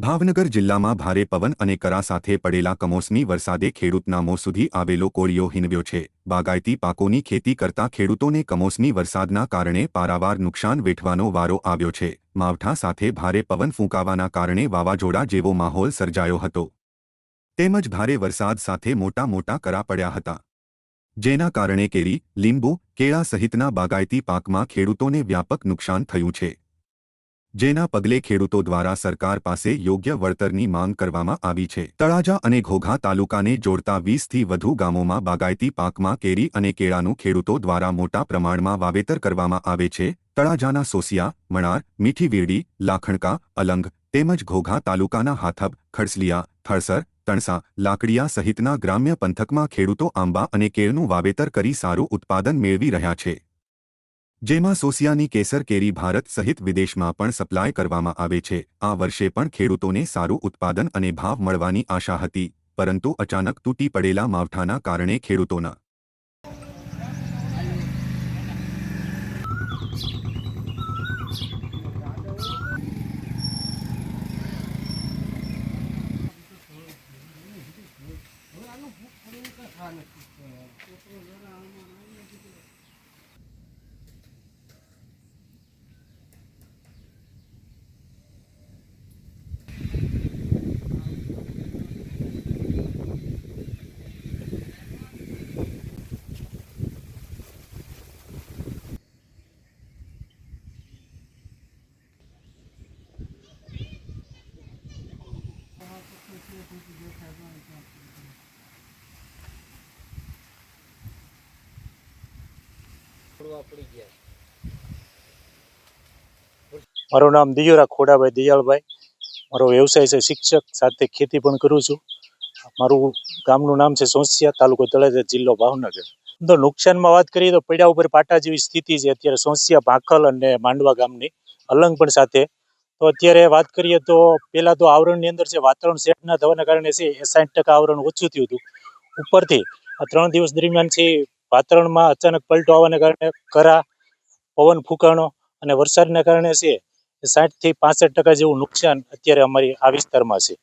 ભાવનગર જિલ્લામાં ભારે પવન અને કરા સાથે પડેલા કમોસમી વરસાદે ખેડૂતના મોં સુધી આવેલો કોળિયો હિનવ્યો છે. બાગાયતી પાકોની ખેતી કરતા ખેડૂતોને કમોસમી વરસાદના કારણે પારાવાર નુકસાન વેઠવાનો વારો આવ્યો છે. માવઠા સાથે ભારે પવન ફૂંકાવાના કારણે વાવાઝોડા જેવો માહોલ સર્જાયો હતો. તેમજ ભારે વરસાદ સાથે મોટા મોટા કરા પડ્યા હતા. જેના કારણે કેરી, લીંબુ, કેળા સહિતના બાગાયતી પાકમાં ખેડૂતોને વ્યાપક નુકસાન થયું છે. જેના પગલે ખેડૂતો દ્વારા સરકાર પાસે યોગ્ય વળતરની માંગ કરવામાં આવી છે. તળાજા અને ઘોઘા તાલુકાને જોડતા વીસથી વધુ ગામોમાં બાગાયતી પાકમાં કેરી અને કેળાનું ખેડૂતો દ્વારા મોટા પ્રમાણમાં વાવેતર કરવામાં આવે છે. તળાજાના સોસિયા, મણાર મીઠીવેડી લાખણકા, અલંગ તેમજ ઘોઘા તાલુકાના હાથબ, ખડસલિયા, થળસર, તણસા, લાકડીયા સહિતના ગ્રામ્ય પંથકમાં ખેડૂતો આંબા અને કેળનું વાવેતર કરી સારું ઉત્પાદન મેળવી રહ્યા છે. જેમાં સોસિયાની કેસર કેરી ભારત સહિત વિદેશમાં પણ સપ્લાય કરવામાં આવે છે. આ વર્ષે પણ ખેડૂતોને સારું ઉત્પાદન અને ભાવ મળવાની આશા હતી, પરંતુ અચાનક તૂટી પડેલા માવઠાના કારણે ખેડૂતોના મારું નામ દિયોરા ખોડાભાઈ દયાળભાઈ. મારો વ્યવસાય છે, શિક્ષક સાથે ખેતી પણ કરું છું. મારું ગામનું નામ છે સોંસિયા, તાલુકો તળાજા જિલ્લો ભાવનગર. તો નુકસાનમાં વાત કરીએ તો પડ્યા ઉપર પાટા જેવી સ્થિતિ છે. અત્યારે સોંસિયા, ભાખલ અને માંડવા ગામની અલંગ પણ સાથે. તો અત્યારે વાત કરીએ તો પહેલાં તો આવરણની અંદર છે, વાતાવરણ સેટ ના થવાના કારણે છે સાઠ ટકા આવરણ ઓછું થયું હતું. ઉપરથી આ ત્રણ દિવસ દરમિયાન છે, વાતાવરણમાં અચાનક પલટો આવવાને કારણે કરા, પવન ફૂંકાણો અને વરસાદના કારણે છે સાઠથી પાસઠ ટકા જેવું નુકસાન અત્યારે અમારી આ વિસ્તારમાં છે.